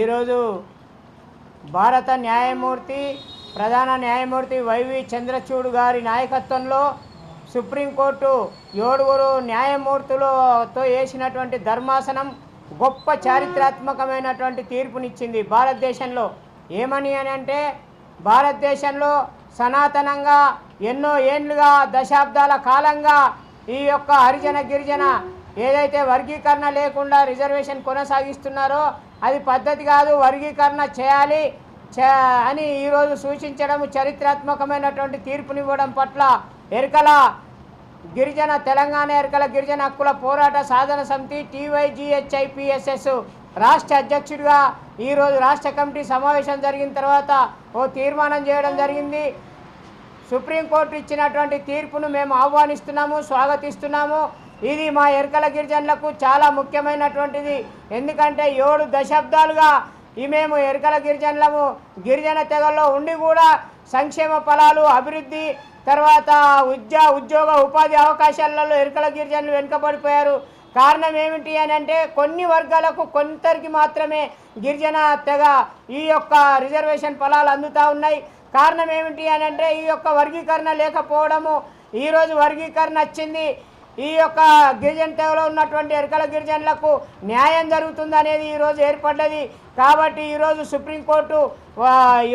ఈరోజు భారత న్యాయమూర్తి ప్రధాన న్యాయమూర్తి వైవి చంద్రచూడ్ గారి నాయకత్వంలో సుప్రీంకోర్టు ఏడుగురు న్యాయమూర్తులతో వేసినటువంటి ధర్మాసనం గొప్ప చారిత్రాత్మకమైనటువంటి తీర్పునిచ్చింది భారతదేశంలో. ఏమని అని అంటే భారతదేశంలో సనాతనంగా ఎన్నో ఏండ్లుగా దశాబ్దాల కాలంగా ఈ యొక్క హరిజన గిరిజన ఏదైతే వర్గీకరణ లేకుండా రిజర్వేషన్ కొనసాగిస్తున్నారో అది పద్ధతి కాదు వర్గీకరణ చేయాలి చే అని ఈరోజు సూచించడం చరిత్రాత్మకమైనటువంటి తీర్పునివ్వడం పట్ల ఎరుకల గిరిజన తెలంగాణ ఎరకల గిరిజన హక్కుల పోరాట సాధన సమితి టీవైజిహెచ్ఐపిఎస్ఎస్ రాష్ట్ర అధ్యక్షుడిగా ఈరోజు రాష్ట్ర కమిటీ సమావేశం జరిగిన తర్వాత ఓ తీర్మానం చేయడం జరిగింది. సుప్రీంకోర్టు ఇచ్చినటువంటి తీర్పును మేము ఆహ్వానిస్తున్నాము స్వాగతిస్తున్నాము. ఇది మా ఎరకల గిరిజనులకు చాలా ముఖ్యమైనటువంటిది. ఎందుకంటే ఏడు దశాబ్దాలుగా ఈ మేము ఎరకల గిరిజనులము గిరిజన తెగల్లో ఉండి కూడా సంక్షేమ ఫలాలు అభివృద్ధి తర్వాత ఉద్యో ఉద్యోగ ఉపాధి అవకాశాలలో ఎరుకల గిరిజనులు వెనుకబడిపోయారు. కారణం ఏమిటి అని అంటే కొన్ని వర్గాలకు కొంతరికి మాత్రమే గిరిజన తెగ ఈ యొక్క రిజర్వేషన్ ఫలాలు అందుతూ ఉన్నాయి. కారణం ఏమిటి అని అంటే ఈ యొక్క వర్గీకరణ లేకపోవడము ఈరోజు వర్గీకరణ వచ్చింది. ఈ యొక్క గిరిజన తెగలో ఉన్నటువంటి ఎరకల గిరిజనులకు న్యాయం జరుగుతుంది అనేది ఈరోజు ఏర్పడ్డది. కాబట్టి ఈరోజు సుప్రీంకోర్టు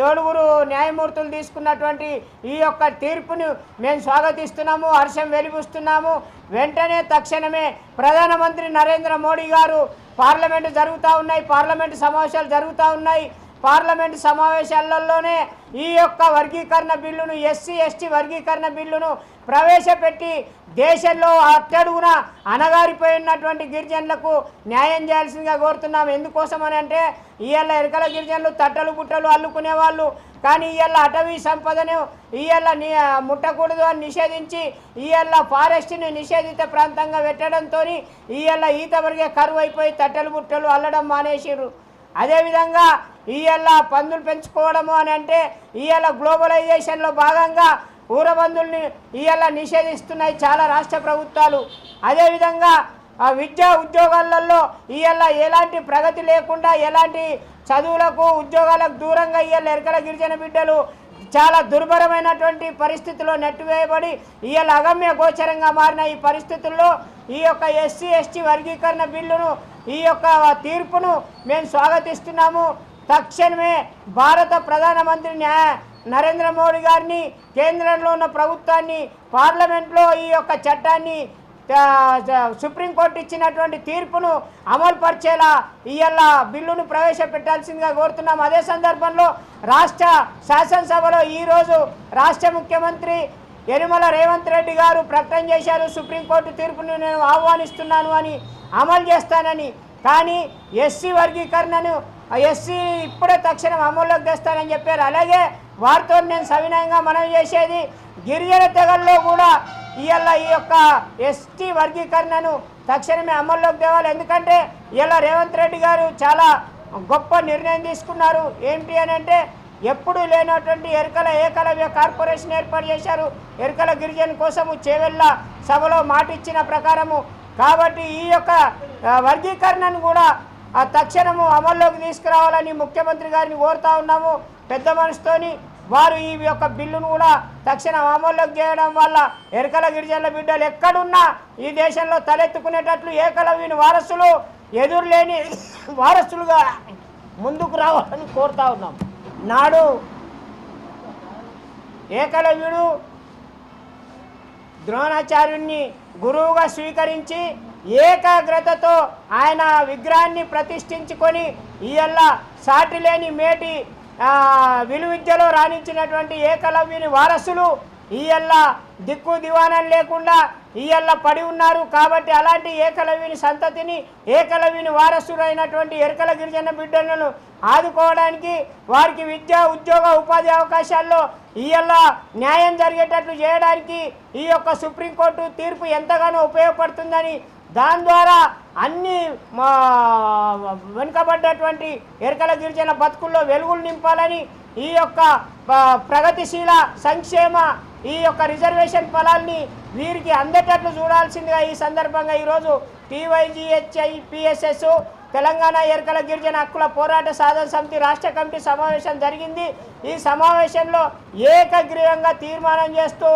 ఏడుగురు న్యాయమూర్తులు తీసుకున్నటువంటి ఈ యొక్క తీర్పును మేము స్వాగతిస్తున్నాము హర్షం వెలిపిస్తున్నాము. వెంటనే తక్షణమే ప్రధానమంత్రి నరేంద్ర మోడీ గారు పార్లమెంటు జరుగుతూ ఉన్నాయి పార్లమెంటు సమావేశాలు జరుగుతూ ఉన్నాయి. పార్లమెంటు సమావేశాలలోనే ఈ యొక్క వర్గీకరణ బిల్లును ఎస్సీ ఎస్టీ వర్గీకరణ బిల్లును ప్రవేశపెట్టి దేశంలో అట్టడుగున అనగారిపోయినటువంటి గిరిజనులకు న్యాయం చేయాల్సిందిగా కోరుతున్నాం. ఎందుకోసం అని అంటే ఇవాళ ఎరకల గిరిజనులు తట్టలు బుట్టలు అల్లుకునే వాళ్ళు. కానీ ఇవాళ అటవీ సంపదను ఇవాళ ని ముట్టకూడదు అని నిషేధించి ఇవాళ ఫారెస్ట్ని నిషేధిత ప్రాంతంగా పెట్టడంతో ఇవాళ ఈత వరకే కరువు అయిపోయి తట్టలు బుట్టలు అల్లడం మానేసిరు అదేవిధంగా ఇవాళ పందులు పెంచుకోవడము అని అంటే ఇవాళ గ్లోబలైజేషన్లో భాగంగా ఊరబందుల్ని ఇవాళ నిషేధిస్తున్నాయి చాలా రాష్ట్ర ప్రభుత్వాలు. అదేవిధంగా ఆ విద్యా ఉద్యోగాలలో ఇవాళ ఎలాంటి ప్రగతి లేకుండా ఎలాంటి చదువులకు ఉద్యోగాలకు దూరంగా ఇవాళ ఎరకల గిరిజన బిడ్డలు చాలా దుర్భరమైనటువంటి పరిస్థితుల్లో నెట్టివేయబడి ఇవాళ అగమ్య గోచరంగా మారిన ఈ పరిస్థితుల్లో ఈ యొక్క ఎస్సీ ఎస్టీ వర్గీకరణ బిల్లును ఈ యొక్క తీర్పును మేము స్వాగతిస్తున్నాము. తక్షణమే భారత ప్రధానమంత్రి న్యాయ నరేంద్ర మోడీ గారిని కేంద్రంలో ఉన్న ప్రభుత్వాన్ని పార్లమెంట్లో ఈ యొక్క చట్టాన్ని సుప్రీంకోర్టు ఇచ్చినటువంటి తీర్పును అమలు పరిచేలా ఇవాళ బిల్లును ప్రవేశపెట్టాల్సిందిగా కోరుతున్నాం. అదే సందర్భంలో రాష్ట్ర శాసనసభలో ఈరోజు రాష్ట్ర ముఖ్యమంత్రి యనుమల రేవంత్ రెడ్డి గారు ప్రకటన చేశారు. సుప్రీంకోర్టు తీర్పును నేను ఆహ్వానిస్తున్నాను అని అమలు చేస్తానని. కానీ ఎస్సీ వర్గీకరణను ఎస్సీ ఇప్పుడే తక్షణం అమల్లోకి తెస్తానని చెప్పారు. అలాగే వారితో నేను సవినయంగా మనం చేసేది గిరిజన తెగల్లో కూడా ఇవాళ ఈ యొక్క ఎస్టీ వర్గీకరణను తక్షణమే అమల్లోకి తేవాలి. ఎందుకంటే ఇలా రేవంత్ రెడ్డి గారు చాలా గొప్ప నిర్ణయం తీసుకున్నారు. ఏంటి అని అంటే ఎప్పుడూ లేనటువంటి ఎరుకల ఏకలవ్య కార్పొరేషన్ ఏర్పాటు చేశారు. ఎరుకల గిరిజన కోసము చేవెళ్ళ సభలో మాట ఇచ్చిన ప్రకారము. కాబట్టి ఈ యొక్క వర్గీకరణను కూడా ఆ తక్షణము అమల్లోకి తీసుకురావాలని ముఖ్యమంత్రి గారిని కోరుతా ఉన్నాము. పెద్ద మనసుతోని వారు ఈ యొక్క బిల్లును కూడా తక్షణం అమల్లోకి చేయడం వల్ల ఎరకల గిరిజనుల బిడ్డలు ఎక్కడున్నా ఈ దేశంలో తలెత్తుకునేటట్లు ఏకలవ్యుని వారసులు ఎదురులేని వారసులుగా ముందుకు రావాలని కోరుతా ఉన్నాం నాడు ఏకలవ్యుడు ద్రోణాచార్యుణ్ణి గురువుగా స్వీకరించి ఏకాగ్రతతో ఆయన విగ్రహాన్ని ప్రతిష్ఠించుకొని ఇయల్ల సాటి లేని మేటి విలువిద్యలో రాణించినటువంటి ఏకలవ్యుని వారసులు ఇయల్ల దిక్కు దివానం లేకుండా ఇయల్ల పడి ఉన్నారు కాబట్టి అలాంటి ఏకలవ్యుని సంతతిని ఏకలవ్యుని వారసుడైనటువంటి ఎరకల గిరిజన బిడ్డలను ఆదుకోవడానికి వారికి విద్య ఉద్యోగ ఉపాధి అవకాశాల్లో ఈయల్ల న్యాయం జరిగేటట్లు చేయడానికి ఈ యొక్క సుప్రీంకోర్టు తీర్పు ఎంతగానో ఉపయోగపడుతుందని దాని ద్వారా అన్ని మా వెనుకబడ్డటువంటి ఎరకల గిరిజన బతుకుల్లో వెలుగులు నింపాలని ఈ యొక్క ప్రగతిశీల సంక్షేమ ఈ యొక్క రిజర్వేషన్ ఫలాల్ని వీరికి అందేటట్లు చూడాల్సిందిగా ఈ సందర్భంగా ఈరోజు టీవైజీహెచ్ఐ పిఎస్ఎస్ తెలంగాణ ఎరకల గిరిజన హక్కుల పోరాట సాధన సమితి రాష్ట్ర కమిటీ సమావేశం జరిగింది. ఈ సమావేశంలో ఏకగ్రీవంగా తీర్మానం చేస్తూ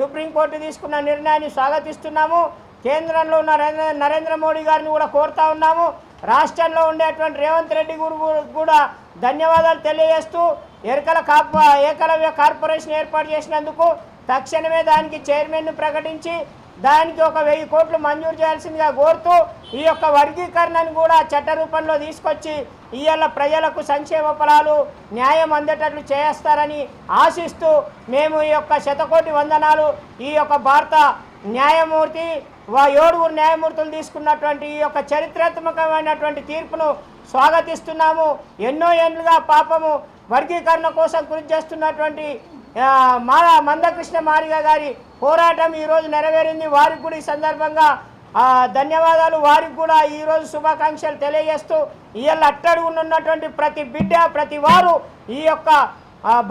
సుప్రీంకోర్టు తీసుకున్న నిర్ణయాన్ని స్వాగతిస్తున్నాము. కేంద్రంలో ఉన్న నరేంద్ర నరేంద్ర మోడీ గారిని కూడా కోరుతా ఉన్నాము. రాష్ట్రంలో ఉండేటువంటి రేవంత్ రెడ్డి గురు కూడా ధన్యవాదాలు తెలియజేస్తూ ఎరకల కాప ఏకలవ్య కార్పొరేషన్ ఏర్పాటు చేసినందుకు తక్షణమే దానికి చైర్మన్ను ప్రకటించి దానికి ఒక వెయ్యి కోట్లు మంజూరు చేయాల్సిందిగా కోరుతూ ఈ యొక్క వర్గీకరణను కూడా చట్ట రూపంలో తీసుకొచ్చి ఇవాళ ప్రజలకు సంక్షేమ ఫలాలు న్యాయం అందేటట్లు చేస్తారని ఆశిస్తూ మేము ఈ యొక్క శతకోటి వందనాలు ఈ యొక్క భారత న్యాయమూర్తి వా ఏడుగురు న్యాయమూర్తులు తీసుకున్నటువంటి ఈ యొక్క చరిత్రాత్మకమైనటువంటి తీర్పును స్వాగతిస్తున్నాము. ఎన్నో ఏళ్ళుగా పాపము వర్గీకరణ కోసం కృషి చేస్తున్నటువంటి మా మందకృష్ణ మారిగ గారి పోరాటం ఈరోజు నెరవేరింది. వారికి కూడా ఈ సందర్భంగా ధన్యవాదాలు. వారికి కూడా ఈరోజు శుభాకాంక్షలు తెలియజేస్తూ ఇవాళ అట్టడుగునున్నటువంటి ప్రతి బిడ్డ ప్రతి వారు ఈ యొక్క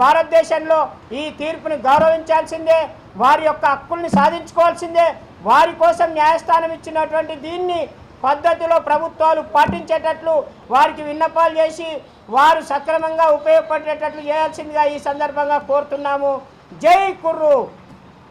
భారతదేశంలో ఈ తీర్పుని గౌరవించాల్సిందే. వారి యొక్క హక్కుల్ని సాధించుకోవాల్సిందే. వారి కోసం న్యాయస్థానం ఇచ్చినటువంటి దీన్ని పద్ధతిలో ప్రభుత్వాలు పాటించేటట్లు వారికి విన్నపాలు చేసి వారు సక్రమంగా ఉపయోగపడేటట్లు చేయాల్సిందిగా ఈ సందర్భంగా కోరుతున్నాము. జై కుర్రు!